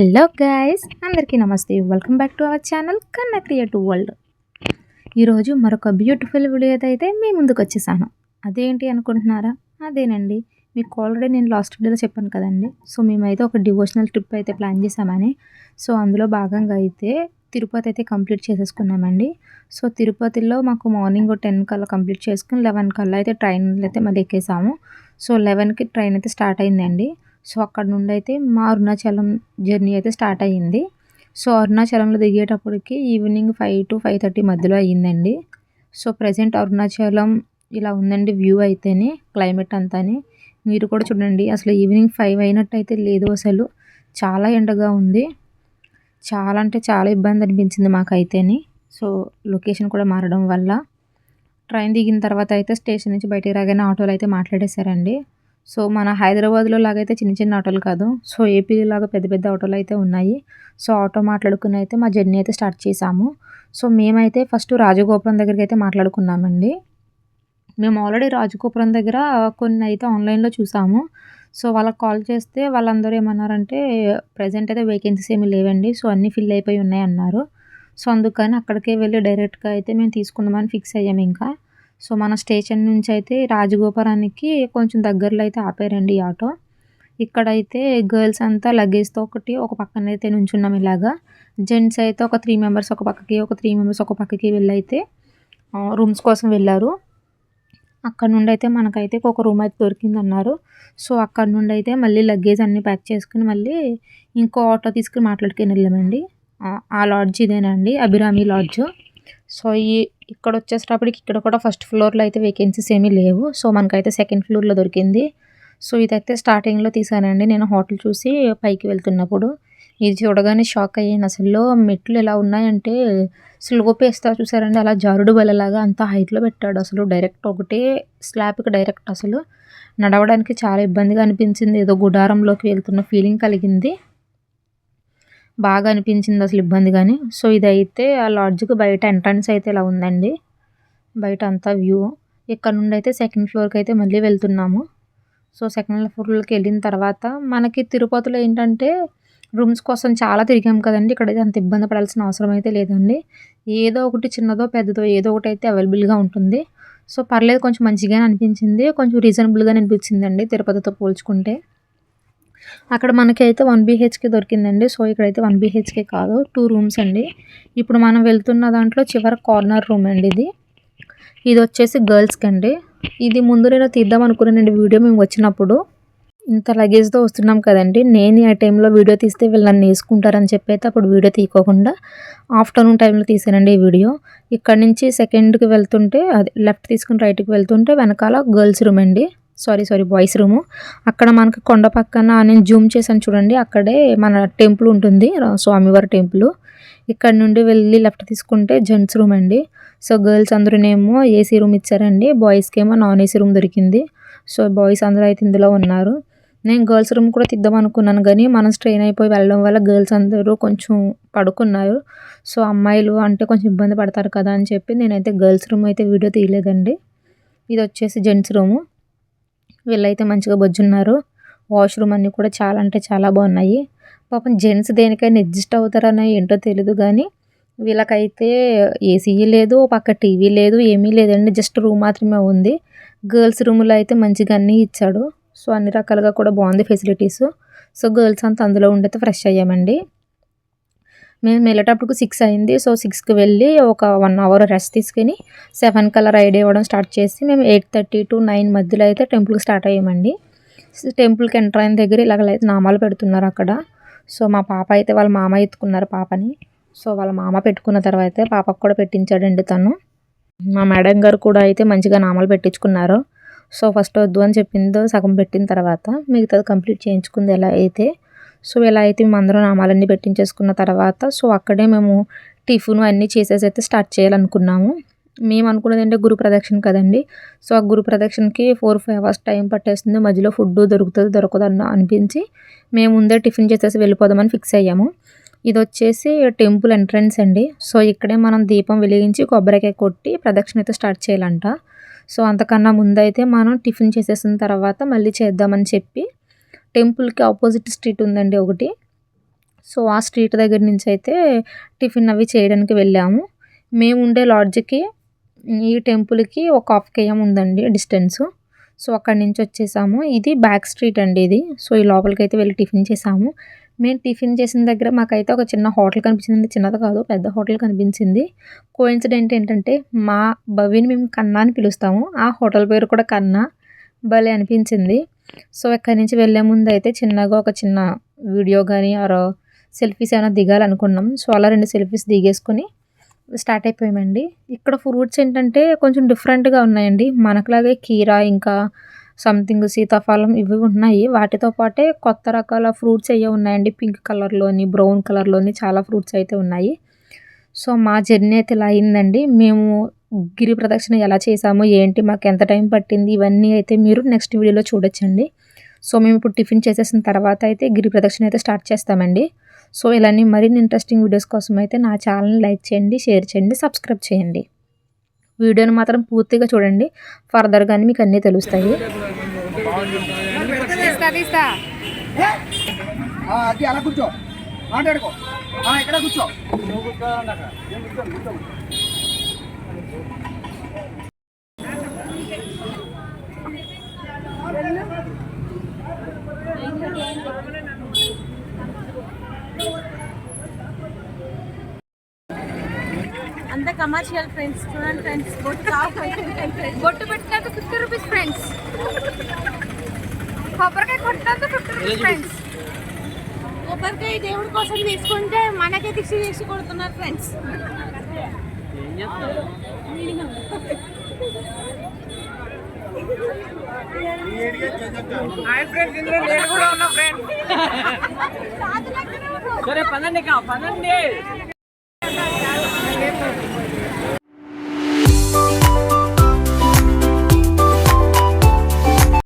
Hello guys అందరికీ నమస్తే. Welcome back to our channel Kanna creative world ఈరోజు మరొక బ్యూటిఫుల్ వీడియో అయితే మీ ముందుకు వచ్చేసాను. అదేంటి అనుకుంటున్నారా? అదేనండి. మీకు ఆల్రెడీ నేను లాస్ట్ వీడియోలో చెప్పాను కదండి. సో మేమైతే ఒక డివోషనల్ ట్రిప్ అయితే ప్లాన్ చేసామని. సో అందులో భాగంగా అయితే తిరుపతి అయితే కంప్లీట్ చేసేసుకున్నామండి. సో తిరుపతిలో మాకు మార్నింగ్ టెన్ కల్లా కంప్లీట్ చేసుకుని లెవెన్ కల్లా అయితే ట్రైన్లో అయితే మళ్ళీ ఎక్కేసాము. సో లెవెన్కి ట్రైన్ అయితే స్టార్ట్ అయిందండి. సో అక్కడ నుండి అయితే మా అరుణాచలం జర్నీ అయితే స్టార్ట్ అయ్యింది. సో అరుణాచలంలో దిగేటప్పటికి evening five to five thirty మధ్యలో అయ్యిందండి. సో ప్రజెంట్ అరుణాచలం ఇలా ఉందండి వ్యూ అయితేనే క్లైమేట్ అంతాని. మీరు కూడా చూడండి అసలు ఈవినింగ్ ఫైవ్ అయినట్టు అయితే లేదు అసలు. చాలా ఎండగా ఉంది. చాలా అంటే చాలా ఇబ్బంది అనిపించింది మాకైతేని. సో లొకేషన్ కూడా మారడం వల్ల. ట్రైన్ దిగిన తర్వాత అయితే స్టేషన్ నుంచి బయటికి రాగానే ఆటోలు అయితే మాట్లాడేశారండి. సో మన హైదరాబాద్లో లాగైతే చిన్న చిన్న ఆటోలు కాదు. సో ఏపీ లాగా పెద్ద పెద్ద ఆటోలు అయితే ఉన్నాయి. సో ఆటో మాట్లాడుకుని అయితే మా జర్నీ అయితే స్టార్ట్ చేసాము. సో మేమైతే ఫస్ట్ రాజగోపురం దగ్గరికి అయితే మాట్లాడుకున్నామండి. మేము ఆల్రెడీ రాజగోపురం దగ్గర కొన్ని అయితే ఆన్లైన్లో చూసాము. సో వాళ్ళకి కాల్ చేస్తే వాళ్ళందరూ ఏమన్నారంటే ప్రజెంట్ అయితే వేకెన్సీస్ ఏమీ లేవండి. సో అన్నీ ఫిల్ అయిపోయి ఉన్నాయి అన్నారు. సో అందుకని అక్కడికే వెళ్ళి డైరెక్ట్గా అయితే మేము తీసుకుందామని ఫిక్స్ అయ్యాము ఇంకా. సో మన స్టేషన్ నుంచి అయితే రాజగోపురానికి కొంచెం దగ్గరలో అయితే ఆపారండి ఈ ఆటో. ఇక్కడైతే గర్ల్స్ అంతా లగేజ్తో ఒకటి ఒక పక్కన అయితే నుంచున్నాం ఇలాగా. జెంట్స్ అయితే ఒక త్రీ మెంబర్స్ ఒక పక్కకి ఒక త్రీ మెంబర్స్ ఒక పక్కకి వెళ్ళైతే రూమ్స్ కోసం వెళ్ళారు. అక్కడ నుండి అయితే మనకైతే ఒక రూమ్ అయితే దొరికింది అన్నారు సో అక్కడ నుండి అయితే మళ్ళీ లగేజ్ అన్నీ ప్యాక్ చేసుకుని మళ్ళీ ఇంకో ఆటో తీసుకుని మాట్లాడుకుని వెళ్ళామండి. ఆ లాడ్జ్ ఇదేనండి అభిరామి లాడ్జ్. సో ఈ ఇక్కడ వచ్చేసేటప్పటికి ఇక్కడ కూడా ఫస్ట్ ఫ్లోర్లో అయితే వేకెన్సీస్ ఏమీ లేవు. సో మనకైతే సెకండ్ ఫ్లోర్లో దొరికింది. సో ఇదైతే స్టార్టింగ్లో తీసానండి. నేను హోటల్ చూసి పైకి వెళ్తున్నప్పుడు. ఇది చూడగానే షాక్ అయ్యాను. అసలు మెట్లు ఎలా ఉన్నాయంటే స్లోప్ వేస్తా చూసారండి? అలా జారుడు బలలాగా అంత హైట్లో పెట్టాడు. అసలు డైరెక్ట్ ఒకటే స్లాబ్కి డైరెక్ట్ అసలు నడవడానికి చాలా ఇబ్బందిగా అనిపించింది. ఏదో గుడారంలోకి వెళ్తున్న ఫీలింగ్ కలిగింది. బాగా అనిపించింది అసలు ఇబ్బంది కానీ. సో ఇదైతే ఆ లాడ్జ్కి బయట ఎంట్రన్స్ అయితే ఇలా ఉందండి. బయట అంతా వ్యూ. ఇక్కడ నుండి అయితే సెకండ్ ఫ్లోర్కి అయితే మళ్ళీ వెళ్తున్నాము. సో సెకండ్ ఫ్లోర్కి వెళ్ళిన తర్వాత మనకి తిరుపతిలో ఏంటంటే రూమ్స్ కోసం చాలా తిరిగాం కదండి. ఇక్కడైతే అంత ఇబ్బంది పడాల్సిన అవసరం అయితే లేదండి. ఏదో ఒకటి చిన్నదో పెద్దదో ఏదో ఒకటి అయితే అవైలబుల్గా ఉంటుంది. సో పర్లేదు కొంచెం మంచిగానే అనిపించింది. కొంచెం రీజనబుల్గానే అనిపించిందండి తిరుపతితో పోల్చుకుంటే. అక్కడ మనకి అయితే వన్ బీహెచ్కే దొరికిందండి. సో ఇక్కడైతే వన్ బీహెచ్కే కాదు టూ రూమ్స్ అండి. ఇప్పుడు మనం వెళ్తున్న దాంట్లో చివరి కార్నర్ రూమ్ అండి ఇది. ఇది వచ్చేసి గర్ల్స్కి అండి. ఇది ముందు నేను తీద్దాం అనుకున్నానండి వీడియో మేము వచ్చినప్పుడు. ఇంత లగేజ్తో వస్తున్నాం కదండి. నేను ఆ టైంలో వీడియో తీస్తే వీళ్ళు నన్ను వేసుకుంటారని చెప్పి అయితే అప్పుడు వీడియో తీయకోకుండా ఆఫ్టర్నూన్ టైంలో తీసానండి ఈ వీడియో. ఇక్కడ నుంచి సెకండ్కి వెళ్తుంటే అది లెఫ్ట్ తీసుకుని రైట్కి వెళ్తుంటే వెనకాల గర్ల్స్ రూమ్ అండి. సారీ సారీ బాయ్స్ రూము అక్కడ మనకి కొండ పక్కన నేను జూమ్ చేశాను చూడండి అక్కడే మన టెంపుల్ ఉంటుంది స్వామివారి టెంపుల్ ఇక్కడ నుండి వెళ్ళి లెఫ్ట్ తీసుకుంటే జెంట్స్ రూమ్ అండి. సో గర్ల్స్ అందరూనేమో ఏసీ రూమ్ ఇచ్చారండి బాయ్స్కి ఏమో నాన్ ఏసీ రూమ్ దొరికింది. సో బాయ్స్ అందరూ అయితే ఇందులో ఉన్నారు. నేను గర్ల్స్ రూమ్ కూడా తిద్దాం అనుకున్నాను కానీ మనం స్ట్రెయిన్ అయిపోయి వెళ్ళడం వల్ల గర్ల్స్ అందరూ కొంచెం పడుకున్నారు. సో అమ్మాయిలు అంటే కొంచెం ఇబ్బంది పడతారు కదా అని చెప్పి నేనైతే గర్ల్స్ రూమ్ అయితే వీడియో తీయలేదండి. ఇది వచ్చేసి జెంట్స్ రూము వీళ్ళైతే మంచిగా బొజ్జున్నారు. వాష్రూమ్ అన్నీ కూడా చాలా అంటే చాలా బాగున్నాయి. పాపం జెంట్స్ దేనికైనా అడ్జస్ట్ అవుతారని ఏంటో తెలీదు కానీ వీళ్ళకైతే ఏసీ లేదు పక్క టీవీ లేదు ఏమీ లేదండి. జస్ట్ రూమ్ మాత్రమే ఉంది. గర్ల్స్ రూమ్లో అయితే మంచిగా అన్నీ ఇచ్చాడు. సో అన్ని రకాలుగా కూడా బాగుంది ఫెసిలిటీస్. సో గర్ల్స్ అంతా అందులో ఉండైతే ఫ్రెష్ అయ్యామండి. మేము వెళ్ళేటప్పుడు సిక్స్ అయింది. సో సిక్స్కి వెళ్ళి ఒక వన్ అవర్ రెస్ట్ తీసుకుని సెవెన్ కల్లా రైడ్ ఇవ్వడం స్టార్ట్ చేసి మేము ఎయిట్ థర్టీ టు నైన్ మధ్యలో అయితే టెంపుల్కి స్టార్ట్ అయ్యామండి. టెంపుల్కి ఎంటర్ అయిన దగ్గర ఇలాగైతే నామాలు పెడుతున్నారు అక్కడ. సో మా పాప అయితే వాళ్ళ మామ ఎత్తుకున్నారు పాపని. సో వాళ్ళ మామ పెట్టుకున్న తర్వాత పాపకు కూడా పెట్టించాడండి తను. మా మేడం గారు కూడా అయితే మంచిగా నామాలు పెట్టించుకున్నారు. సో ఫస్ట్ వద్దు అని చెప్పిందో సగం పెట్టిన తర్వాత మిగతాది కంప్లీట్ చేయించుకుంది. ఎలా అయితే సో ఇలా అయితే మేము అందరం నామాలన్నీ పెట్టించేసుకున్న తర్వాత సో అక్కడే మేము టిఫిన్ అన్నీ చేసేసి అయితే స్టార్ట్ చేయాలనుకున్నాము. మేము అనుకున్నది అంటే గురు ప్రదక్షిణ కదండి. సో ఆ గురు ప్రదక్షిణకి ఫోర్ ఫైవ్ అవర్స్ టైం పట్టేస్తుంది. మధ్యలో ఫుడ్ దొరుకుతుంది దొరకదు అనిపించి మేము ముందే టిఫిన్ చేసేసి వెళ్ళిపోదామని ఫిక్స్ అయ్యాము. ఇది వచ్చేసి టెంపుల్ ఎంట్రన్స్ అండి. సో ఇక్కడే మనం దీపం వెలిగించి కొబ్బరికాయ కొట్టి ప్రదక్షిణ అయితే స్టార్ట్ చేయాలంట. సో అంతకన్నా ముందైతే మనం టిఫిన్ చేసేసిన తర్వాత మళ్ళీ చేద్దామని చెప్పి టెంపుల్కి ఆపోజిట్ స్ట్రీట్ ఉందండి ఒకటి. సో ఆ స్ట్రీట్ దగ్గర నుంచి అయితే టిఫిన్ అవి చేయడానికి వెళ్ళాము. మేము ఉండే లాడ్జ్కి ఈ టెంపుల్కి ఒక హాఫ్ కేఎం ఉందండి డిస్టెన్స్. సో అక్కడి నుంచి వచ్చేసాము. ఇది బ్యాక్ స్ట్రీట్ అండి ఇది. సో ఈ లోపలికి అయితే వెళ్ళి టిఫిన్ చేసాము. మేము టిఫిన్ చేసిన దగ్గర మాకైతే ఒక చిన్న హోటల్ కనిపించింది చిన్నది కాదు పెద్ద హోటల్ కనిపించింది. కోయిన్సిడెంట్ ఏంటంటే మా భవిని మేము కన్నా అని పిలుస్తాము. ఆ హోటల్ పేరు కూడా కన్నా. భలే అనిపించింది. సో ఇక్కడి నుంచి వెళ్ళే ముందు అయితే చిన్నగా ఒక చిన్న వీడియో కానీ ఆర్ సెల్ఫీస్ ఏమైనా దిగాలనుకున్నాం. సో అలా రెండు సెల్ఫీస్ దిగేసుకొని స్టార్ట్ అయిపోయామండి. ఇక్కడ ఫ్రూట్స్ ఏంటంటే కొంచెం డిఫరెంట్గా ఉన్నాయండి. మనకులాగే కీరా ఇంకా సంథింగ్ సీతాఫలం ఇవి ఉన్నాయి. వాటితో పాటే కొత్త రకాల ఫ్రూట్స్ అయ్యే ఉన్నాయండి. పింక్ కలర్లోని బ్రౌన్ కలర్లోని చాలా ఫ్రూట్స్ అయితే ఉన్నాయి. సో మా జర్నీ అయితే ఇలా అయిందండి. మేము గిరి ప్రదక్షిణ ఎలా చేసాము ఏంటి మాకు ఎంత టైం పట్టింది ఇవన్నీ అయితే మీరు నెక్స్ట్ వీడియోలో చూడొచ్చండి. సో మేము ఇప్పుడు టిఫిన్ చేసేసిన తర్వాత అయితే గిరి ప్రదక్షిణ అయితే స్టార్ట్ చేస్తామండి. సో ఇలాంటి మరిన్ని ఇంట్రెస్టింగ్ వీడియోస్ కోసం అయితే నా ఛానల్ని లైక్ చేయండి షేర్ చేయండి సబ్స్క్రైబ్ చేయండి. వీడియోని మాత్రం పూర్తిగా చూడండి. ఫర్దర్గానే మీకు అన్నీ తెలుస్తాయి. అలా కూర్చో. మాట్లాడుకో. ఆ, ఇక్కడ కూర్చో. అంత కమర్షియల్ ఫ్రెండ్స్ చూడండి ఫ్రెండ్స్ బొట్టు కావాలి బొట్టు పెట్టినంత ఫిఫ్టీ రూపీస్ ఫ్రెండ్స్ కొబ్బరికాయ కొట్టినంత ఫిఫ్టీ రూపీస్ ఫ్రెండ్స్ కొబ్బరికాయ దేవుడి కోసం తీసుకుంటే మనకే దిక్ష చేసి కొడుతున్నారు ఫ్రెండ్స్ సరే పదండి కా పదండి.